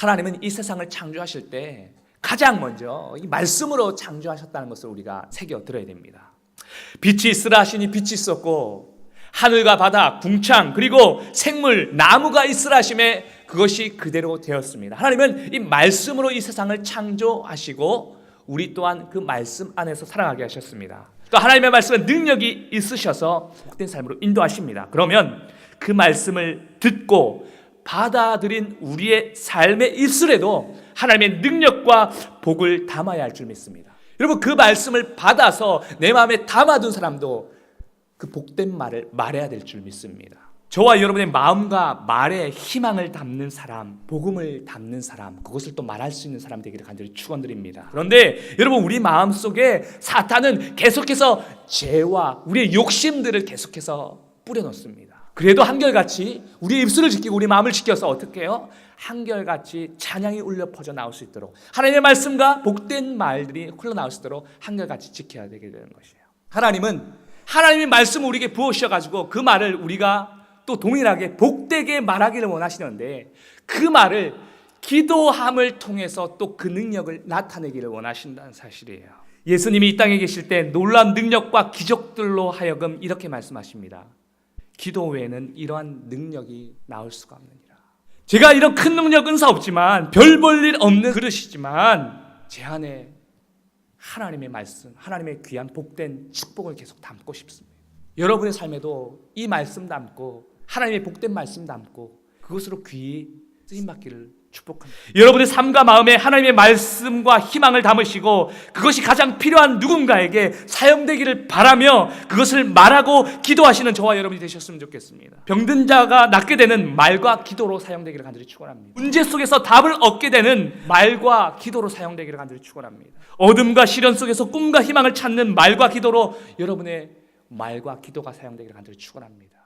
하나님은 이 세상을 창조하실 때 가장 먼저 이 말씀으로 창조하셨다는 것을 우리가 새겨 들어야 됩니다. 빛이 있으라 하시니 빛이 있었고 하늘과 바다, 궁창 그리고 생물, 나무가 있으라 하심에 그것이 그대로 되었습니다. 하나님은 이 말씀으로 이 세상을 창조하시고 우리 또한 그 말씀 안에서 살아가게 하셨습니다. 또 하나님의 말씀은 능력이 있으셔서 복된 삶으로 인도하십니다. 그러면 그 말씀을 듣고 받아들인 우리의 삶의 입술에도 하나님의 능력과 복을 담아야 할 줄 믿습니다. 여러분 그 말씀을 받아서 내 마음에 담아둔 사람도 그 복된 말을 말해야 될 줄 믿습니다. 저와 여러분의 마음과 말에 희망을 담는 사람, 복음을 담는 사람, 그것을 또 말할 수 있는 사람 되기를 간절히 축원드립니다. 그런데 여러분 우리 마음 속에 사탄은 계속해서 죄와 우리의 욕심들을 계속해서 뿌려놓습니다. 그래도 한결같이 우리의 입술을 지키고 우리 마음을 지켜서 어떻게 해요? 한결같이 찬양이 울려 퍼져 나올 수 있도록 하나님의 말씀과 복된 말들이 흘러나올 수 있도록 한결같이 지켜야 되게 되는 것이에요. 하나님은 하나님의 말씀을 우리에게 부어주셔 가지고 그 말을 우리가 또 동일하게 복되게 말하기를 원하시는데 그 말을 기도함을 통해서 또 그 능력을 나타내기를 원하신다는 사실이에요. 예수님이 이 땅에 계실 때 놀라운 능력과 기적들로 하여금 이렇게 말씀하십니다. 기도 외에는 이러한 능력이 나올 수가 없느니라. 제가 이런 큰 능력 은사 없지만 별 볼 일 없는 그릇이지만 제 안에 하나님의 말씀, 하나님의 귀한 복된 축복을 계속 담고 싶습니다. 여러분의 삶에도 이 말씀 담고 하나님의 복된 말씀 담고 그것으로 귀히 쓰임 받기를 축복합니다. 여러분의 삶과 마음에 하나님의 말씀과 희망을 담으시고 그것이 가장 필요한 누군가에게 사용되기를 바라며 그것을 말하고 기도하시는 저와 여러분이 되셨으면 좋겠습니다. 병든 자가 낫게 되는 말과 기도로 사용되기를 간절히 축원합니다. 문제 속에서 답을 얻게 되는 말과 기도로 사용되기를 간절히 축원합니다. 어둠과 시련 속에서 꿈과 희망을 찾는 말과 기도로 여러분의 말과 기도가 사용되기를 간절히 축원합니다.